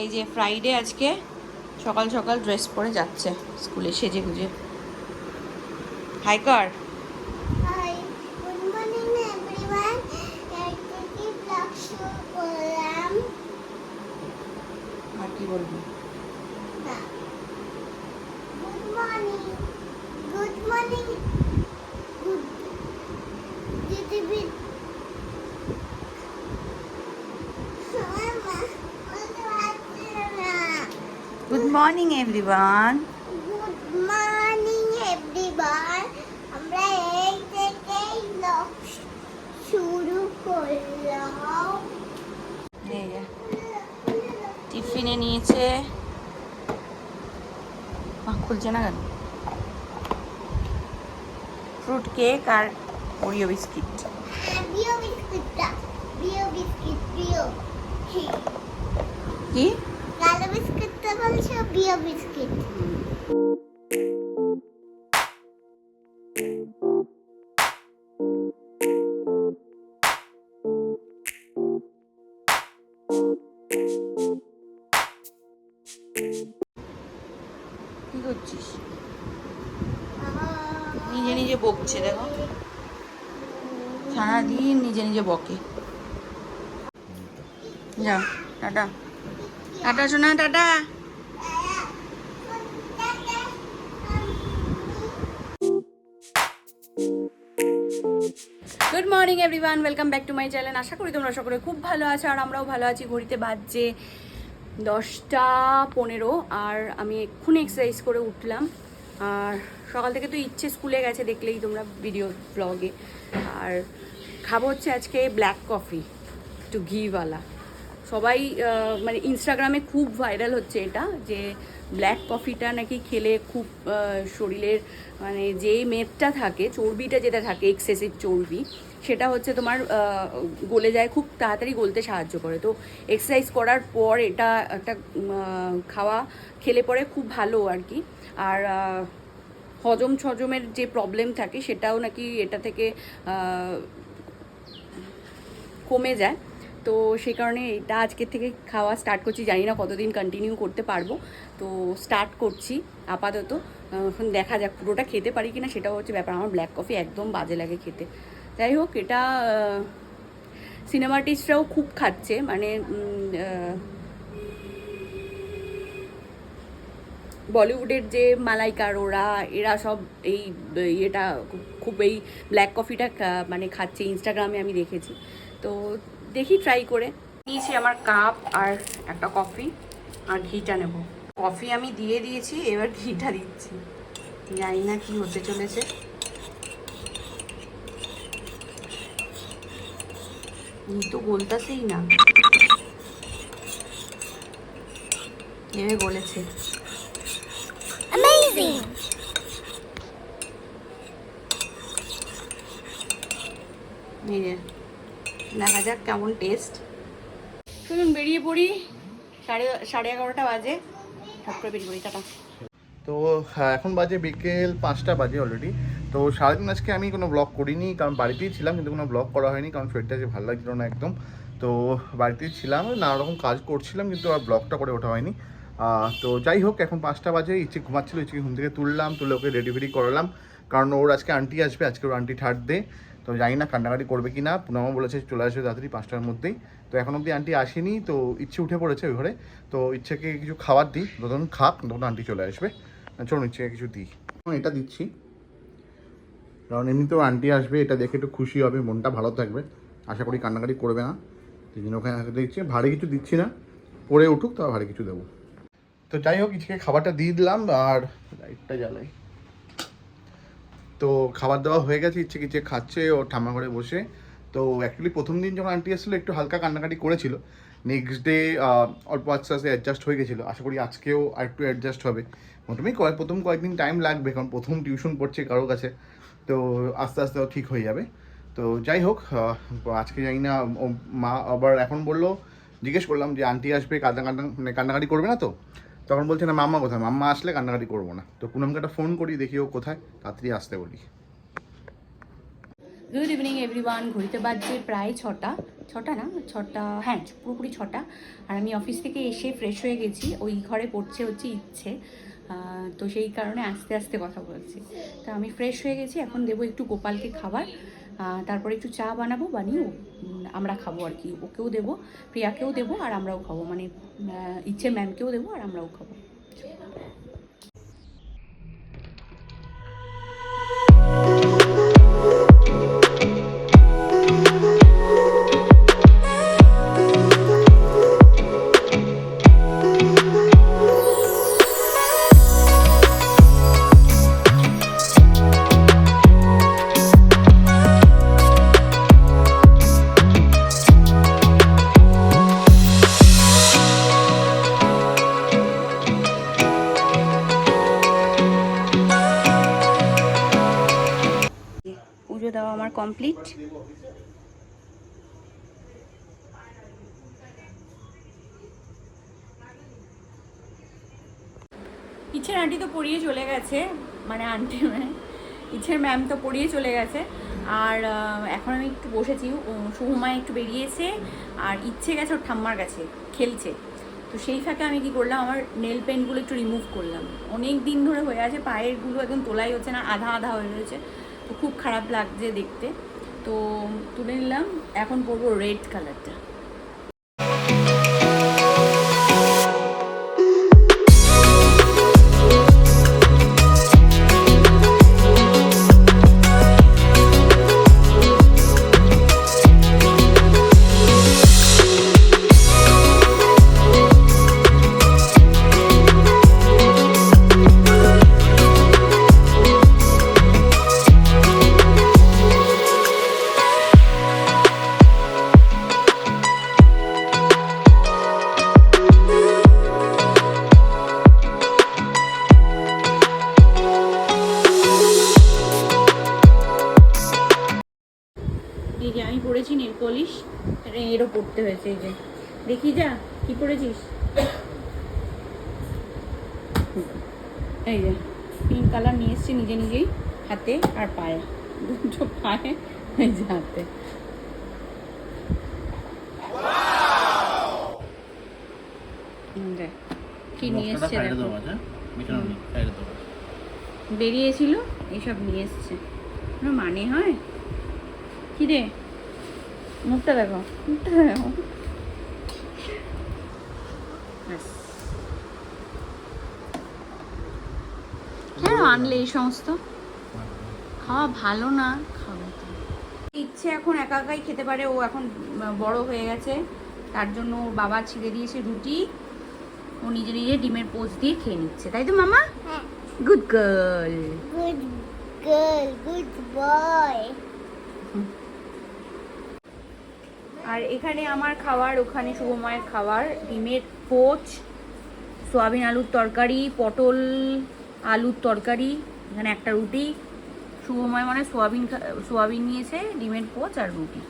এই যে ফ্রাইডে আজকে সকাল সকাল ড্রেস পরে যাচ্ছে স্কুলে সেজে গুজে। হাই কর আর কি বলবি? Good morning good morning good দিদি বি মামা বলতে পারছি না good morning everyone good morning everyone আমরা এই থেকেই ব্লগ শুরু করলাম। টিফিনে নিয়েছে। মা খুলছে না কেন? ফ্রুট কেক আর ওরিও বিস্কিট হ্যাঁ বিস্কিট কি? কালো বিস্কিটটা বলছো বিও বিস্কিট। কি করছিস? নিজে নিজে বকছে দেখো। সারাদিন নিজে নিজে বকে। যা টাটা। টাটা শোনা tata. Good morning everyone welcome back to my channel আশা করি তোমরা সকলে খুব ভালো আছো আর আমরাও ভালো আছি। ঘড়িতে বাজছে দশটা পনেরো আর আমি এক্ষুনি এক্সারসাইজ করে উঠলাম। আর সকাল থেকে তো ইচ্ছে স্কুলে গেছে দেখলেই তোমরা ভিডিও ব্লগে আর খাব হচ্ছে আজকে ব্ল্যাক কফি একটু ঘিওয়ালা। সবাই মানে ইনস্টাগ্রামে খুব ভাইরাল হচ্ছে এটা, যে ব্ল্যাক কফিটা নাকি খেলে খুব শরীরের মানে যে মেদটা থাকে, চর্বিটা যেটা থাকে এক্সেসিভ চর্বি, সেটা হচ্ছে তোমার গলে যায়, খুব তাড়াতাড়ি গলতে সাহায্য করে। তো এক্সারসাইজ করার পর এটা একটা খাওয়া খেলে পরে খুব ভালো আর কি। আর হজম ছজমের যে প্রবলেম থাকে, সেটাও নাকি এটা থেকে কমে যায়। তো সেই কারণে এটা আজকের থেকে খাওয়া স্টার্ট করছি। জানি না কতদিন কন্টিনিউ করতে পারব। তো স্টার্ট করছি আপাতত। এখন দেখা যাক পুরোটা খেতে পারি কি না সেটাও হচ্ছে ব্যাপার। আমার ব্ল্যাক কফি একদম বাজে লাগে খেতে। যাই হোক, এটা সিনেমাটিস্টরাও খুব খাচ্ছে। মানে বলিউডের যে মালাইকার ওরা, এরা সব এই, ইয়েটা খুব এই ব্ল্যাক কফিটা মানে খাচ্ছে, ইনস্টাগ্রামে আমি দেখেছি। তো দেখি ট্রাই করে। নিয়েছি আমার কাপ আর একটা কফি আর ঘিটা নেব। কফি আমি দিয়ে দিয়েছি, এবার ঘিটা দিচ্ছি। জানি না কি হতে চলেছে। ঘি তো গলতাছেই না। এবার গলেছে। যে দেখা যাক কেমন টেস্ট শুনুন বেরিয়ে পড়ি সাড়ে সাড়ে এগারোটা বাজে। ঠাক বেরিয়ে পড়ি টাটা। তো হ্যাঁ, এখন বাজে বিকেল পাঁচটা বাজে অলরেডি তো সারাদিন আজকে আমি কোনো ব্লগ করিনি কারণ বাড়িতেই ছিলাম কিন্তু কোনো ব্লগ করা হয়নি কারণ শরীরটা যে ভালো লাগছিল না একদম। তো বাড়িতেই ছিলাম নানা রকম কাজ করছিলাম কিন্তু আর ব্লগটা করে ওঠা হয়নি। তো যাই হোক, এখন পাঁচটা বাজে, ইচ্ছে ঘুমাচ্ছিল, ইচ্ছে ঘুম থেকে তুললাম, তুলে ওকে রেডি ফেডি করালাম। কারণ ওর আজকে আন্টি আসবে, আজকে ওর আন্টি থার্ড ডে তো জানি না কান্নাকাটি করবে কি না পুনামা বলেছে চলে আসবে তাড়াতাড়ি পাঁচটার মধ্যেই। তো এখন অবধি আন্টি আসেনি, তো ইচ্ছে উঠে পড়েছে ওই ঘরে। তো ইচ্ছেকে কিছু খাবার দিই যখন খাক তখন আন্টি চলে আসবে। চলুন, ইচ্ছেকে কিছু দিই। এটা দিচ্ছি। কারণ এমনিতেও আন্টি আসবে, এটা দেখে একটু খুশি হবে, মনটা ভালো থাকবে। আশা করি কান্নাকাটি করবে না। সেই জন্য ওখানে দিচ্ছি ভারী কিছু দিচ্ছি না। পরে উঠুক তাও ভারী কিছু দেবো। তো যাই হোক ইচ্ছেকে খাবারটা দিয়ে দিলাম আর লাইটটা জ্বালাই। তো খাবার দাওয়া হয়ে গেছে, ইচ্ছে কিছু খাচ্ছে, ও ঠাম্মা ঘরে বসে। তো অ্যাকচুয়ালি প্রথম দিন যখন আন্টি এসেছিল, একটু হালকা কান্নাকাটি করেছিল। নেক্সট ডে অল্প আস্তে আস্তে অ্যাডজাস্ট হয়ে গেছিল। আশা করি আজকেও আর একটু অ্যাডজাস্ট হবে। প্রথমেই কয়েক, প্রথম কয়েকদিন টাইম লাগবে, কারণ প্রথম টিউশন পড়ছে কারোর কাছে। তো আস্তে আস্তে ঠিক হয়ে যাবে। তো যাই হোক আজকে জানি না মা আবার এখন বলল, জিজ্ঞেস করলাম যে আন্টি আসবে, কান্না কান্না মানে কান্নাকাটি করবে না তো? তখন বলছে, না, মাম্মা কোথায়? মাম্মা আসলে কান্নাকাটি করব না। তো পুনমকে একটা ফোন করি দেখি ও কোথায়। তাড়াতাড়ি আসতে বলি। গুড ইভিনিং এভরিওয়ান ঘড়িতে বাজছে প্রায় ছটা। ছটা না? ছটা হ্যাঁ পুরোপুরি ছটা। আর আমি অফিস থেকে এসে ফ্রেশ হয়ে গেছি। ওই ঘরে পড়ছে হচ্ছে ইচ্ছে। তো সেই কারণে আস্তে আস্তে কথা বলছি। তা আমি ফ্রেশ হয়ে গেছি। এখন দেবো একটু গোপালকে খাবার। তারপরে একটু চা বানাবো বানিয়েও আমরা খাব আর কি। ওকেও দেবো, প্রিয়াকেও দেবো আর আমরাও খাব। মানে ইচ্ছে ম্যামকেও দেবো আর আমরাও খাব। দেওয়া আমার কমপ্লিট ইচ্ছের আন্টি তো পড়িয়ে চলে গেছে মানে আন্টি মানে ইচ্ছের ম্যাম তো পড়িয়ে চলে গেছে। আর এখন আমি একটু বসেছি সুহুমায় একটু বেরিয়েছে, আর ইচ্ছে গেছে ওর ঠাম্মার কাছে, খেলছে। তো সেই ফাঁকে আমি কি করলাম, আমার নেল পেন্টগুলো একটু রিমুভ করলাম। অনেক দিন ধরে হয়ে আছে পায়েরগুলো একদম তোলাই হচ্ছে না, আধা আধা হয়ে রয়েছে। তো খুব খারাপ লাগছে দেখতে। তো তুলে নিলাম এখন পরবো রেড কালারটা আমি পড়েছি নীল পলিশ এরও পড়তে হয়েছে এই যে। দেখি যা কি পড়েছিস? এই যে পিঙ্ক কালার নিয়ে এসছি নিজে নিজেই হাতে আর পায়ে। দুটো পায়ে এই যে হাতে। দেখ, কি নিয়ে এসছে দেখো। বেরিয়েছিল এইসব নিয়ে এসছে। মানে হয়? কি রে? মুখটা দেখো মুখটা দেখো। কেন আনলে এই সমস্ত? খাওয়া ভালো না খাবে ইচ্ছে এখন একা একাই খেতে পারে ও এখন বড় হয়ে গেছে। তার জন্য ওর বাবা ছিঁড়ে দিয়েছে রুটি। ও নিজে নিজে ডিমের পোচ দিয়ে খেয়ে নিচ্ছে তাই তো মামা? হ্যাঁ। Good girl good girl good boy আর এখানে আমার খাবার ওখানে শুভময়ের খাবার ডিমের পোচ, সোয়াবিন আলুর তরকারি, পটল আলুর তরকারি, এখানে একটা রুটি। শুভময় মানে সোয়াবিন সোয়াবিন নিয়েছে, ডিমের পোচ আর রুটি।